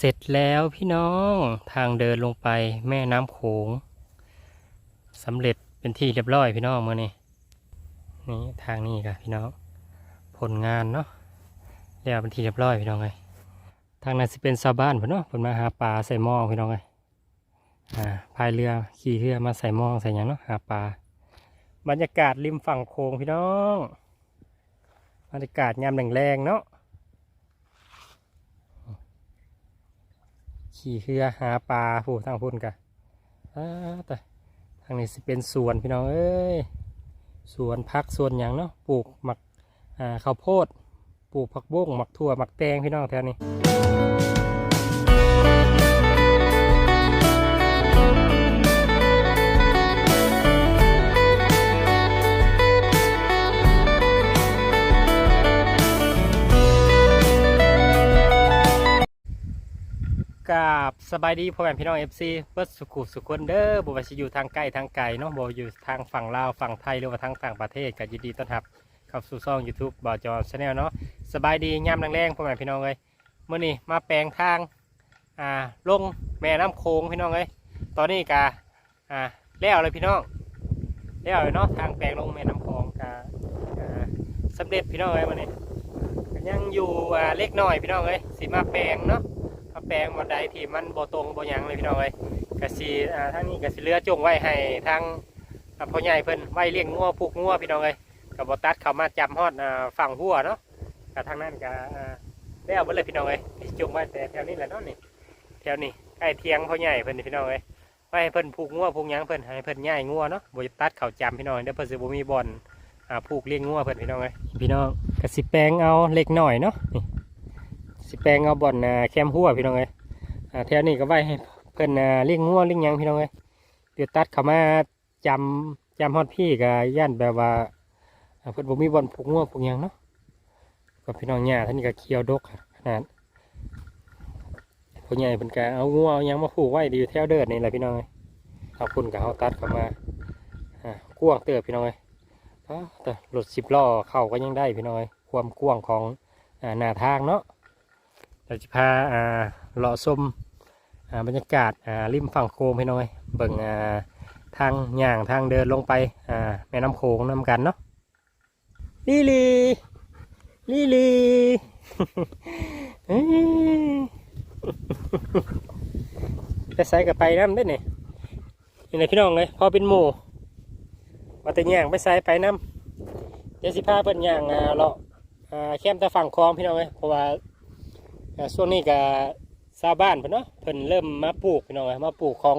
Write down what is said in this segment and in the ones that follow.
เสร็จแล้วพี่น้องทางเดินลงไปแม่น้ำโขงสำเร็จเป็นที่เรียบร้อยพี่น้องเมื่อนี้นี่ทางนี้ค่ะพี่น้องผลงานเนาะแล้วเป็นที่เรียบร้อยพี่น้องเลยทางนั้นสิเป็นชาวบ้านพี่นเนาะเพิ่นมาหาปลาใส่หม้อพี่น้องเลยอ่าพายเรือขี่เรือมาใส่หม้อใส่ยังเนาะหาปลาบรรยากาศริมฝั่งโขงพี่น้องบรรยากาศยามแรงๆเนาะ ขี่เรือหาปลาผู้ทางพุ่นกะแต่ทางนี้สิเป็นสวนพี่น้องเอ้ยสวนพักสวนอย่างเนาะปลูกหมักข้าวโพด ปลูกผักบุ้งหมักถั่วหมักแตงพี่น้องแถวนี้ กราบสบายดีพ่อแม่พี่น้องเอฟซีเบิร์ดสุขุสุขคนเด้อบ่ว่าสิอยู่ทางใกล้ทางไกลเนาะบ่ว่าอยู่ทางฝั่งลาวฝั่งไทยหรือว่าทางต่างประเทศก็ยินดีต้อนรับเข้าสู่ช่อง YouTube บ่าวจอชาแนลเนาะสบายดียามแรงๆพ่อแม่พี่น้องเอ้ยมื้อนี้มาแปลงทางอ่าลงแม่น้ำโขงพี่น้องเอ้ยตอนนี้กะอ่าแล้วเลยพี่น้องแล้วเลยเนาะทางแปลงลงแม่น้ำโขงกะอ่าสำเร็จพี่น้องเอ้ยมื้อนี้ยังอยู่อ่าเล็กน้อยพี่น้องเอ้ยสิมาแปลงเนาะ มาแปลงบันไดที่มันบ่ตรงบ่หยังเลยพี่น้องเอ้ยกะสิอ่าทางนี้กะสิเรือจงไว้ให้ทางพ่อใหญ่เพิ่นไว้เลี้ยงงัวผูกงัวพี่น้องเอ้ยก็บ่ตัดเขามาจำฮอดอ่าฝั่งหัวเนาะกะทางนั้นก็อ่าแล้วเบิดเลยพี่น้องเอ้ยที่จงไว้แต่แถวนี้แหละเนาะนี่แถวนี้ใกล้เทียงพ่อใหญ่เพิ่นนี่พี่น้องเอ้ยไว้ให้เพิ่นผูกงัวผูกหยังเพิ่นให้เพิ่นย้ายงัวเนาะบ่ตัดเขาจำพี่น้องเดี๋ยวเพิ่นสิบ่มีบ่อนอ่าผูกเลี้ยงงัวเพิ่นพี่น้องเอ้ยพี่น้องก็สิแปลงเอาเล็กหน้อยเนาะนี่ สิแปลงเอาบ่อนแคมหัวพี่น้องเอ้ยแถวนี้ก็ไว้ให้เพิ่นอ่าเลี้ยงงัวเลี้ยงยังพี่น้องเอ้ยเดี๋ยวตัดเข้ามาจำจำฮอดพี่ก็ย่านแบบว่าเพิ่นบ่มีบ่อนผูกงัวผูกยังเนาะก็พี่น้องหญ้าท่านนี้ก็เคียวดกขนาดผู้ใหญ่เพิ่นก็เอางัวเอายังมาผูกไว้ดีอยู่แถวเดินนี่แหละพี่น้องเอ้ยเอาคุณก็เอาตัดเข้ามาอกว้างเติบพี่น้องเอ้ยแต่รถสิบล้อเข้าก็ยังได้พี่น้องเอ้ยความกว้างของอ่าหน้าทางเนาะ เราจะพาอ่าเลาะชมอ่าบรรยากาศอ่าริมฝั่งโขงพี่น้อย เบิ่งอ่าทางย่างทางเดินลงไปอ่าแม่น้ำโขงน้ำกันเนาะลีลีลีลีเอ้ยไปใส่กับไปน้ำได้เนี่ยนี่นะพี่น้องเลยพอเป็นหมู่ว่าแต่ย่างไปใส่ไปน้ำเดี๋ยวสิพาเพิ่นย่างอ่าเลาะอ่าแคมต่ฝั่งคลองพี่น้องเลยเพราะว่า อ่ช่วงนี้ก็ชาวบ้านเพิ่นเนาะเพิ่นเริ่มมาปลูกพี่น้องเอ้ยมาปลูกของ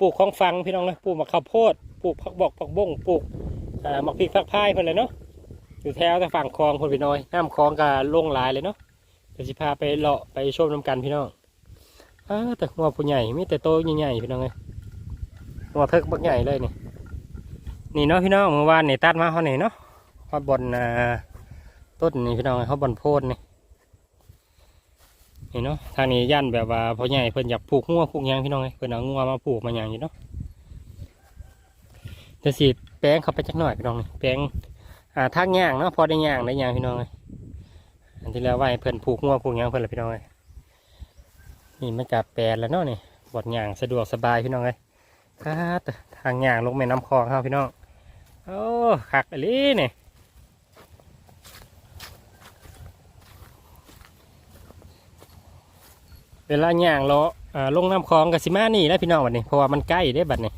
ปลูกของฟังพี่น้องเลยปลูกมะข้าวโพดปลูกผักบอกผักบ้งปลูกอ่ามักพริกผักพายเพิ่นเลยเนาะอยู่แถวทางฝั่งคลองเพิ่นพี่น้อยน้ำคลองก็ลงหลายเลยเนาะเดี๋ยวสิพาไปเลาะไปชมน้ำกันพี่น้องอ้าแต่หัวผู้ใหญ่มีแต่โตใหญ่ๆพี่น้องเลยหัวเทิกบักใหญ่เลยนี่นี่เนาะพี่น้องเมื่อวานนี่ตัดมาเขานี่เนาะฮอดบนต้นนี่พี่น้องเขาบนโพดนี่ นี่เนาะทางนี้ย่านแบบว่าพ่อใหญ่เพิ่นอยากผูกงัวผูกยางพี่น้องเอ้ยเพิ่นเอางัวมาผูกมาหยางอยู่เนาะจะสีแปลงเข้าไปจักหน่อยพี่น้องนี่แปลงอ่าทางย่างเนาะพอได้ย่างได้ย่างพี่น้องเอ้ยอันที่แล้วไว้เพิ่นผูกงัวผูกยางเพิ่นละพี่น้องเอ้ยนี่มันกับแปลนแล้วเนาะนี่บดย่างสะดวกสบายพี่น้องเอ้ยครับทางย่างลงแม่น้ำคลองครับพี่น้องโอ้คักอหลีนี่ เวลาย่างเลาะลงน้ำคลองกับสิมานี่แล้วพี่น้องบัดนี้เพราะว่ามันใกล้ได้บัดนี้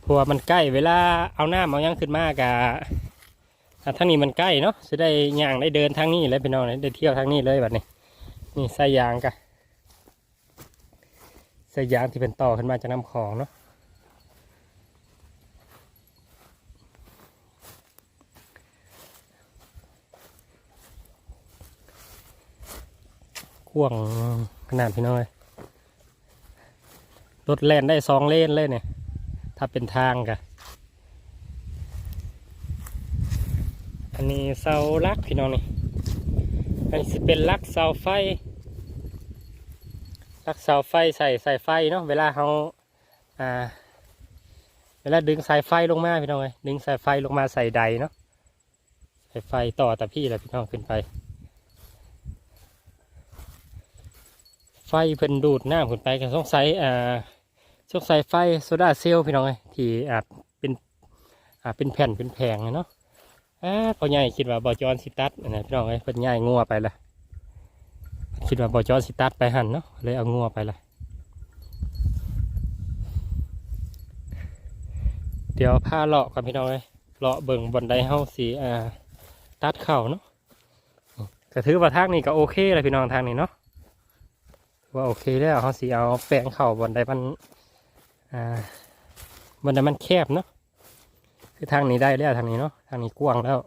เพราะว่ามันใกล้เวลาเอาน้ำเอายังขึ้นมากะทางนี้มันใกล้เนาะจะได้ย่างได้เดินทางนี้แล้วพี่น้องได้เที่ยวทางนี้เลยบัดนี้ นี่สายยางกะสายยางที่เป็นต่อขึ้นมาจากน้ำคลองเนาะ ว้างขนาดพี่น้อยรถแล่นได้สองเลนเลยเนี่ย ถ้าเป็นทางกะอันนี้เสาลักพี่น้องนี่อันนี้เป็นลักเสาไฟ ลักเสาไฟใส่ใส่ไฟเนาะเวลาเขาอ่า เวลาดึงสายไฟลงมาพี่น้องเลยดึงสายไฟลงมาใส่ใดเนาะสายไฟต่อแต่พี่แหละพี่น้องขึ้นไป ไฟเพิ่นดูดน้ำขึ้นไปก็สงสัยอ่าสงสัยไฟโซดาเซลล์พี่น้องเอ้ยที่อาจเป็นอ่าเป็นแผ่นเป็นแผงเนาะอ่าพอใหญ่คิดว่าบ่จอนสิตัดนะพี่น้องเอ้เพิ่นย้ายงัวไปละคิดว่าบ่จอนสิตัดไปหั่นเนาะเลยเอางัวไปละเดี๋ยวพาเลาะกันพี่น้องเอ้ยเลาะเบิ่งบนไดเฮาสิอ่าตัดเข่าเนาะก็ถือว่าทางนี้ก็โอเคเลยพี่น้องทางนี้เนาะ ว่าโอเคแล้วเขาสีเอาแปลงเข่าบนใดมันอ่าบนใดมันแคบเนาะคือทางนี้ได้แล้วทางนี้เนาะทางนี้กว้างแล้ว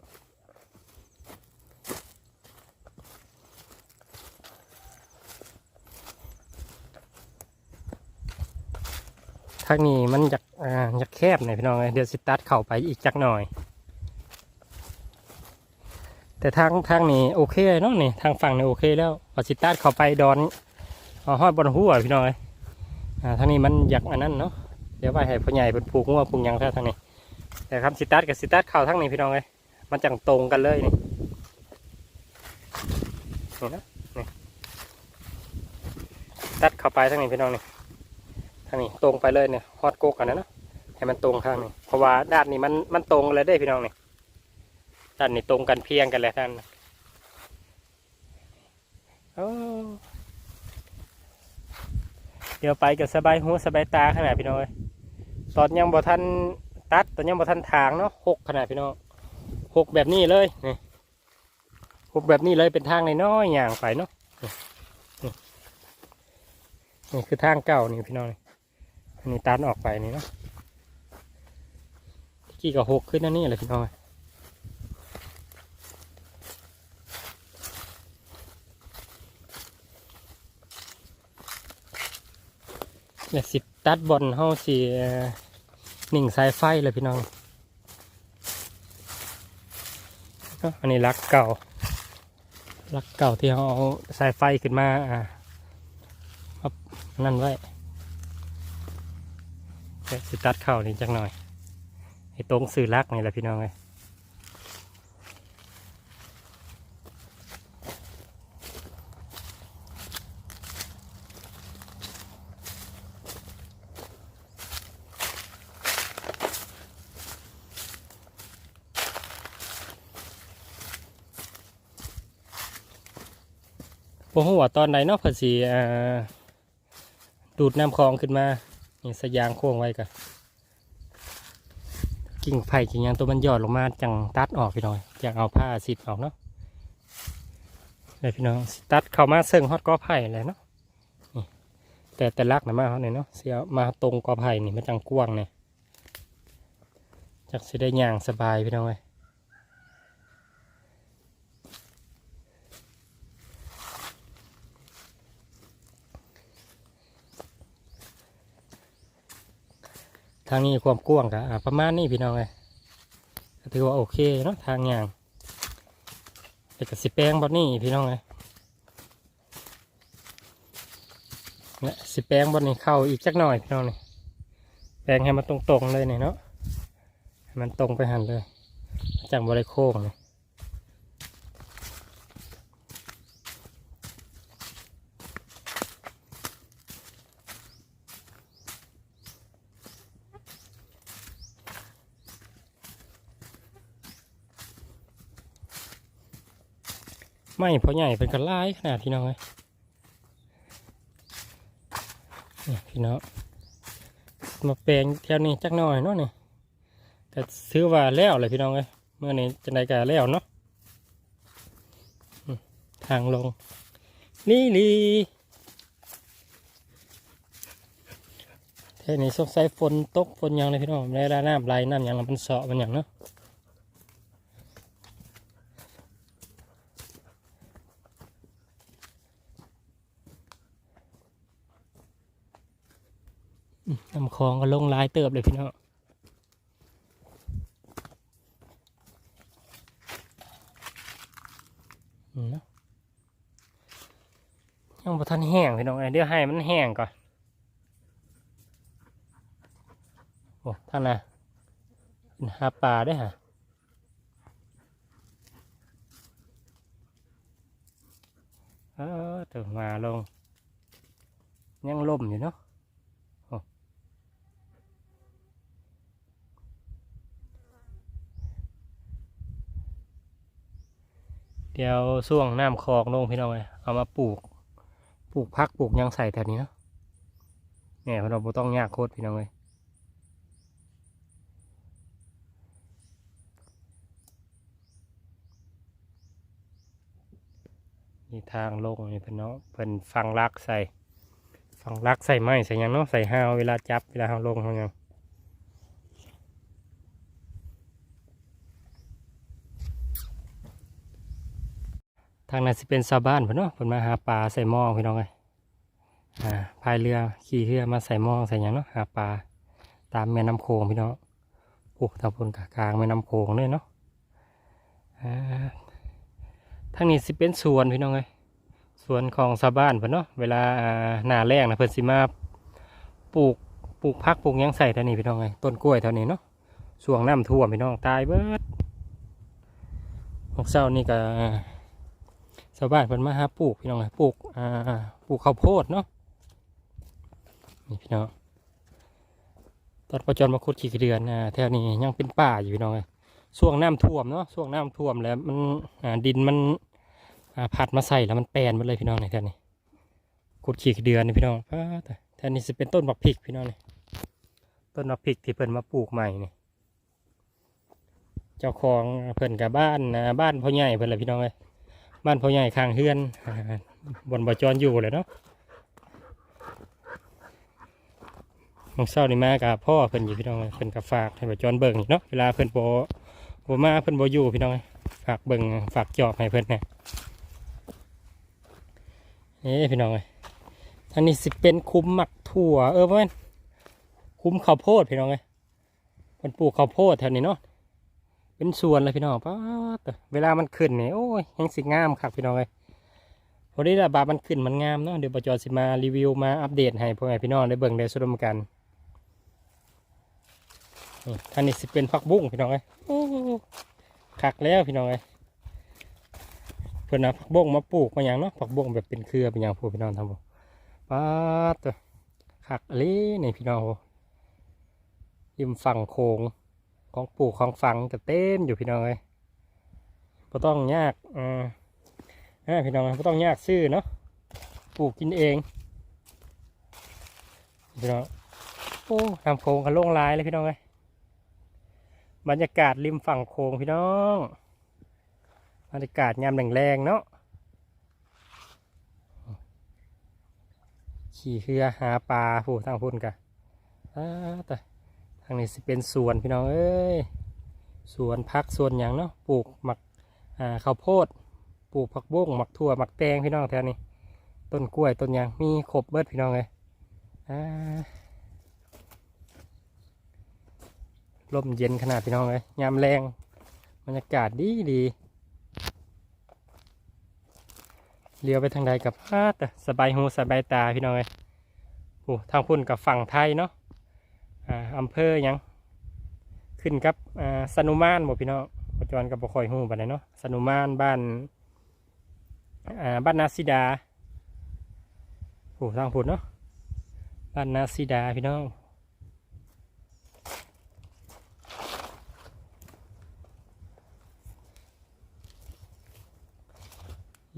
ทางนี้มันอยากอ่าอยากแคบหน่อยพี่น้องเอ้ยเดี๋ยวสิตัดเข่าไปอีกจักหน่อย แต่ทางทางนี้โอเคเนาะนี่ทางฝั่งนี้โอเคแล้วพอสิตัดเข้าไปดอน เอาห้อยบนหัวพี่น้อยอ่าทางนี้มันอยากอันนั้นเนาะเดี๋ยวไปให้พ่อใหญ่เป็นผูกหัวผูกยังแท้ทางนี้ แต่ครับสิตัดกับสิตัดเข่าทางนี้พี่น้องเลยมันจังตรงกันเลยนี่นี่นะนี่ตัดเข้าไปทางนี้พี่น้องนี่ทางนี้ตรงไปเลยเนี่ยฮอดโกกกันนะเนาะให้มันตรงข้างนี้เพราะว่าด้านนี้มันมันตรงเลยได้พี่น้องนี่ด้านนี้ตรงกันเพียงกันเลยท่านโอ้ เดี๋ยวไปกับสบายหูสบายตาขนาดพี่น้อยตอนยังบ่ทันตัดตอนยังบ่ทันทางเนาะหกขนาดพี่น้องหกแบบนี้เลยนี่หกแบบนี้เลยเป็นทางในน้อยอย่างไปเนาะนี่คือทางเก่านี่พี่น้องนี่อันนี้ตัดออกไปนี่เนาะที่กี้ก็หกขึ้นนั่นนี่เลยพี่น้อง เอ้ยเนี่ยสิตัดบอลเฮาสิเอ่หนิ่งสายไฟเลยพี่น้อง อันนี้ลักเก่าลักเก่าที่เขาเอาสายไฟขึ้นมาอ่านั่นไว้เดี๋ยวสิตัดเข่านี่จักหน่อยให้ตรงสื่อลักนี่แหละพี่น้องเลย พวกหัวาตอนไหนเนาะเพิ่นสิอ่าดูดน้ำคลองขึ้นมานี่สยางโค้งไว้กันกิ่งไผ่กิ่งยางตัวมันหยอดลงมาจังตัดออกพี่น้อยจังเอาผ้าสิบออกเนาะเลยพี่น้องตัดเข้ามาเซิงฮอดกอไผ่เลยเนาะแต่แต่ลักนะมาเขาเนี่ยเนาะเสียมาตรงกอไผ่นี่มันจังกว้างเนี่ยจักสิได้ย่างสบายพี่น้องเลย ทางนี้ความกว้างกะประมาณนี้พี่น้องเลยถือว่าโอเคเนาะทางอย่างแต่ก็สิแปลงบนนี้พี่น้องเลยเนี่ยสิแปลงบนนี้เข้าอีกจักหน่อยพี่น้องนี่แปลงให้มันตรงๆเลยเนี่ยเนาะให้มันตรงไปหันเลยจากบริโค้งเลย ไม่พอใหญ่เป็นกระไล่ขนาดพี่น้องเลยนี่พี่น้องมาแปลงแถวนี้จักหน่อยเนาะนี่แต่ซื้อว่าแล้วเลยพี่น้องเลยเมื่อนี้จะได้กาแล้วเนาะทางลงนี่ลีแท่นี้สงสัยฝนตกฝนยังเลยพี่น้องในด้านน้ำไหลน้ำยังมันเสาะมันหยังเนาะ น้ำคลองก็ลงลายเติบเลยพี่น้องนะยังบ่ทันแห้งพี่น้องเอ้ยเดี๋ยวให้มันแห้งก่อนโอ้ท่านนะเป็นหาปลาได้ฮะเออถึงมาลง ยังล่มอยู่เนาะ เดี๋ยวช่วงน้ำคลองลงพี่น้องเลยเอามาปลูก ปลูกพักปลูกยังใส่แถวนี้เนาะเนี่ยเราบ่ต้องยากโคตรพี่น้องเลยนี่ทางลงนี่เพิ่นเนาะเพิ่นฟังรักใส่ฟังรักใส่ไม้ใส่ยังเนาะใส่ห้าวเวลาจับเวลาห้าลงเขายัง ทางนั้นสิเป็นชาวบ้านเพิ่นเนาะเพิ่นมาหาปลาใส่หม้อพี่น้องเลยอ่าพายเรือขี่เรือมาใส่หม้อใส่หยังเนาะหาปลาตามแม่น้ำโขงพี่น้องโอ้ทางบนกลางแม่น้ำโขงเลยเนาะอ่าทางนี้สิเป็นสวนพี่น้องเลยสวนของชาวบ้านเพิ่นเนาะเวลาหน้าแล้งนะเพิ่นสิมาปลูกปลูกพักปลูกยังใส่เท่านี้พี่น้องไงต้นกล้วยเท่านี้เนาะช่วงน้ำท่วมพี่น้องตายเบิดของเศร้านี่ก็าชาวบ้านเพิ่นมาหาปลูกพี่น้องปลูกอ่าปลูกข้าวโพดเนาะนี่พี่น้องตอนประจรมาคุดขี่เดือนอ่าแถวนี้ยังเป็นป่าอยู่พี่น้องช่วงน้ำท่วมเนาะช่วงน้ำท่วมแล้วมันอ่าดินมันอ่าผัดมาใส่แล้วมันแปนหมาเลยพี่น้องในแท่นี้ขุดขีกเดือนนี่พี่น้องแต่แท่นี้จะเป็นต้นบักพริกพี่น้องนี่ต้นบักพริกที่เพิ่นมาปลูกใหม่นี่เจ้าของเพิ่นกับบ้านบ้านพ่อใหญ่เพิ่นเลยพี่น้องเลย บ้านพ่อใหญ่ข้างเฮือนบนบ่อจรอยู่เลยเนาะมองเศร้านี่มากับพ่อเพิ่นอยู่พี่น้องเพิ่นกับฝากให้บ่อจรเบิ่งเนาะเวลาเพิ่นบ่บ่มาเพิ่นบ่อยู่พี่น้องฝากเบิ่งฝากจอบให้เพิ่นแหน่นี่พี่น้องเอ้ยอันนี้สิเป็นคุ้มหมักถั่วเออพ่อนคุ้มข้าวโพดพี่น้องเอ้ยมันปลูกข้าวโพดแถวนี้เนาะ เป็นสวนเลยพี่น้องป้าเวลามันขึ้นเนี่ยโอ้ยยังสิงามครับพี่น้องเอ้ยพอดีละบาทมันขึ้นมันงามเนาะเดี๋ยวปจอสิมารีวิวมาอัปเดตให้พ่อแม่พี่น้องได้เบิ่งได้สมกันนี่อันนี้สิเป็นผักบุ้งพี่น้องเอ้ยคักแล้วพี่น้องเอ้ยเพื่อนเอาผักบุ้งมาปลูกมาอย่างเนาะผักบุ้งแบบเป็นเครือเป็นอย่างพวกพี่น้องทำบ่ป้าตัวขักอะลีนี่พี่น้องโหริมฝั่งโขง ของปลูกของฝังก็เต็มอยู่พี่น้องเลยบ่ต้องยากอ่าพี่น้องบ่ต้องยากซื้อเนาะปลูกกินเองพี่น้องโอ้ทำโขงกันโล่งลายเลยพี่น้องเลยบรรยากาศริมฝั่งโขงพี่น้องบรรยากาศยามแรงๆเนาะขี่เรือหาปลาผู้ทางพุ่นกะอ่าแต่ ทางนี้สิเป็นสวนพี่น้องเอ้ยสวนพักสวนอย่างเนาะปลูกหมักอ่าข้าวโพด ปลูกผักบุ้งหมักถั่วหมักแตงพี่น้องแถวนี้ ต้นกล้วยต้นยางมีครบเบิดพี่น้องเลยอ่าลมเย็นขนาดพี่น้องเลยยามแรงบรรยากาศดีดีเลี้ยวไปทางใดกับอาแต่สบายหูสบายตาพี่น้องเอ้ยโอ้ทางพุ่นกับฝั่งไทยเนาะ อำเภอยังขึ้นกับอ่าสนุมานบ่พี่น้องปัจจุบันกับบ่คอยหูบัดนี้เนาะสนุมานบ้านอ่าบ้านนาซิดาโอ้ทางพุ่นเนาะบ้านนาซิดาพี่น้อง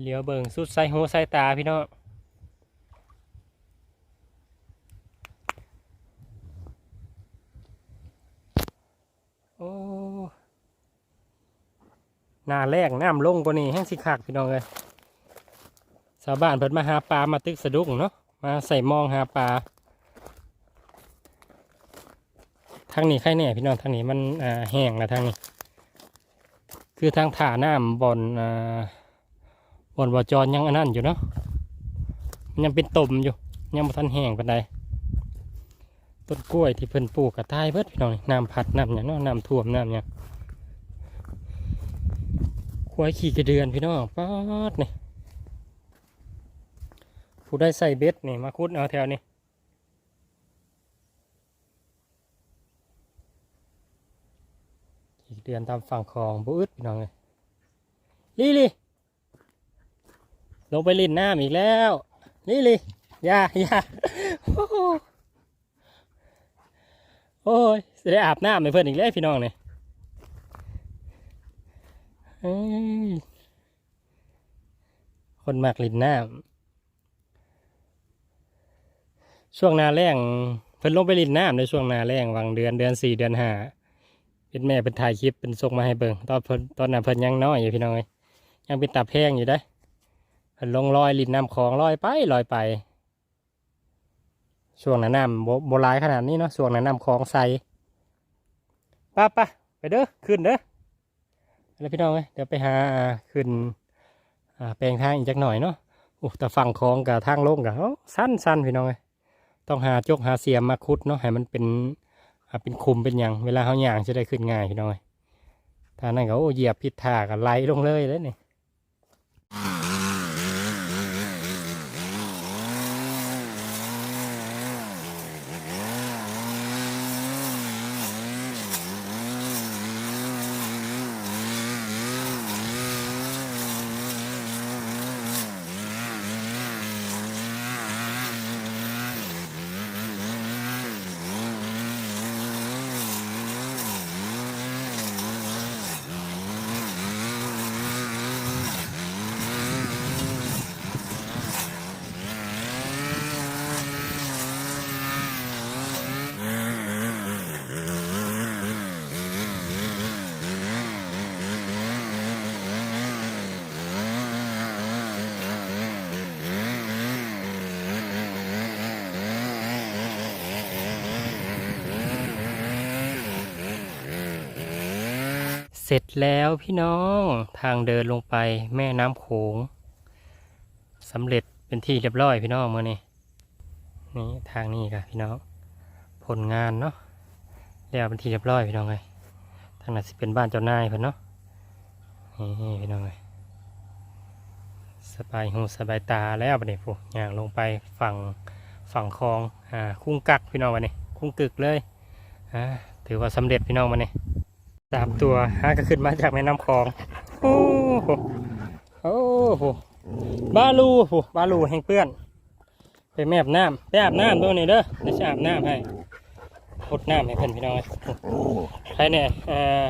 เลี้ยวเบิ่งสุดใส่หูใส่ตาพี่น้อง โอ้หน้า แรกน้ำลงกว่านี้แห้งสิคักพี่น้องเลยชาวบ้านเพิ่นมาหาปลามาตึกสะดุ้งเนาะมาใส่มองหาปลาทางนี้ใครแน่พี่น้องทางนี้มันแห้งแล้วทางนี้ คือทางถ่าน้ำบอนอ่าบอนวจรยังอันนั้นอยู่เนาะมันยังเป็นตุ่มอยู่ ยังบ่ทันแห้งปานใดต้นกล้วยที่เพิ่นปลูกกระตายเบิดพี่น้องน้ำพัดน้ำอย่างเนาะน้ำท่วมน้ำอย่าง ควายขี่กระเดือนพี่น้องป๊าดนี่ผู้ได้ใส่เบ็ดนี่มาคุดเอาแถวนี้ขี่กระเดือนตามฝั่งคลองบุอึดพี่น้องเลยลี่ลี่ลงไปลินน้ำอีกแล้วลี่ลี่ยาย่าโอ้ยจะได้อาบน้ำให้เพื่อนอีกแล้วพี่น้องเนี่ย คนมากลินน้ำช่วงนาแรงเพิ่นลงไปลินน้ำในช่วงนาแรงวังเดือนเดือนสี่เดือนห้าเป็นแม่เป็นถ่ายคลิปเป็นส่งมาให้เบิ่งตอนเพิ่นตอนนั้นเพิ่นยังน้อยอยู่พี่น้องยยังเป็นตาแพงอยู่ได้เพิ่นลงลอยลินน้ำคลองลอยไปลอยไป ช่วงนั้นน้ำโบราณขนาดนี้เนาะช่วงนั้นน้ำคลองใสป้าป้าไปเด้อขึ้นเด้อ แล้วพี่น้องเอ้เดี๋ยวไปหาขึ้นแปลงทางอีกจักหน่อยเนาะโอ้แต่ฝั่งคลองกับทางลงกับสั้นสั้นพี่น้องเอ้ต้องหาจกหาเสียมมาคุดเนาะให้มันเป็นเป็นคุมเป็นอย่างเวลาเขาย่างจะได้ขึ้นง่ายพี่น้องเอ้ยถ้านั่นก็โอ้เหยียบผิดท่าก็ไหลลงเลยเลยนี่ เสร็จแล้วพี่น้องทางเดินลงไปแม่น้ำโขงสำเร็จเป็นที่เรียบร้อยพี่น้องมื่อนี้นี่ทางนี้ค่ะพี่น้องผลงานเนาะแล้วเป็นที่เรียบร้อยพี่น้องเลยทางนั้นสิเป็นบ้านเจ้านายเพิ่นเนาะนี่พี่น้องเลยสบายหูสบายตาแล้วบัดนี้พวกย่างลงไปฝั่งฝั่งคลองอ่าคุ้งกักพี่น้องวันนี้คุ้งกึกเลยอ่าถือว่าสำเร็จพี่น้องวันนี้ สามตัวฮะก็ขึ้นมาจากแม่น้ำคลอง โอ้โหโอ้โหบาลูโหบาลูแห่งเปื้อน ไปแม่อาบน้ำไปอาบน้ำตัวนี้เด้อเดี๋ยวจะอาบน้ำให้พดน้ำให้เพื่อนพี่น้อยใครเนี่ยเออ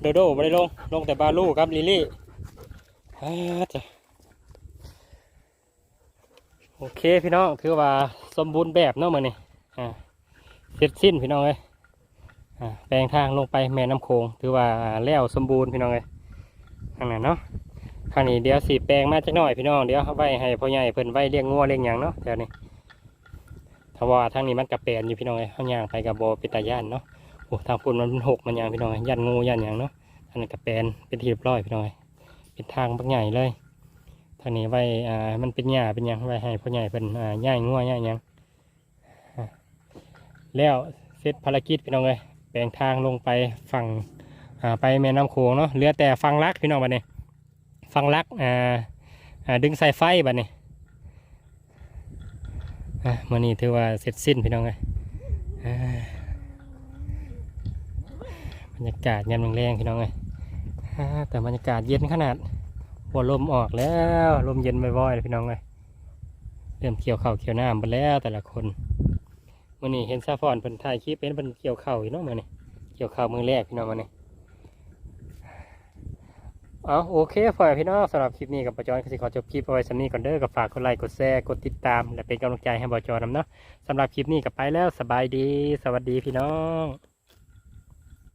โดโดไม่ได้ลง ลงแต่บาลูครับลิลลี่จ้ะโอเคพี่น้องถือว่าสมบูรณ์แบบเนาะมันนี่อ่าเสร็จสิ้นพี่น้องเอ้ย แปลงทางลงไปแม่น้ำโขงถือว่าแล้วสมบูรณ์พี่น้องเลยทางนั้นเนาะทางนี้เดี๋ยวสีแปลงมาจักหน่อยพี่น้องเดี๋ยวไว้ให้พ่อใหญ่เพิ่นไว้เลี้ยงงัวเลี้ยงหยังเนาะแถวนี้ถ้าว่าทางนี้มันกระแปลนอยู่พี่น้องเลยเขาย่างไปกับโบเป็นตาย่านเนาะโอ้ทางปุ่นมันหกมันยางพี่น้องเอ้ยย่านงูย่านหยังเนาะทางนี้กระแปลนเป็นที่เรียบร้อยพี่น้องเป็นทางบักใหญ่เลยทางนี้ไว้อ่ามันเป็นหญ้าเป็นหยังไว้ให้พ่อใหญ่เพิ่นอ่าย่ายงัวย่ายหยังแล้วเสร็จภารกิจพี่น้องเลย แปลงทางลงไปฝั่งไปแม่น้ำโขงเนาะเหลือแต่ฝั่งลักพี่น้องบัดนี้ฝั่งลักดึงสายไฟบัดนี้มื่อนี้ถือว่าเสร็จสิ้นพี่น้องเลยบรรยากาศยามแรงๆพี่น้องเลยแต่บรรยากาศเย็นขนาดหัวลมออกแล้วลมเย็นบ่อยๆเลยพี่น้องเลยเริ่มเกี่ยวเข้าเกี่ยวหน้ำไปแล้วแต่ละคน มื่อนี้เห็นซาฟอนเพิ่นถ่ายคลิปเป็นเพิ่นเกี่ยวเข่าวอยู่เนาะมื่อนี้เกี่ยวเข่ามือแรกพี่น้องมื่อนี้เอาโอเคพอพี่น้องสำหรับคลิปนี้กับบอจอนก็สิขอจบคลิปเอาไว้สำนี้ก่อนเด้อกับฝากกดไลค์กดแชร์กดติดตาม และเป็นกำลังใจให้บอจอนำเนาะสำหรับคลิปนี้กับไปแล้วสบายดี สวัสดีพี่น้อง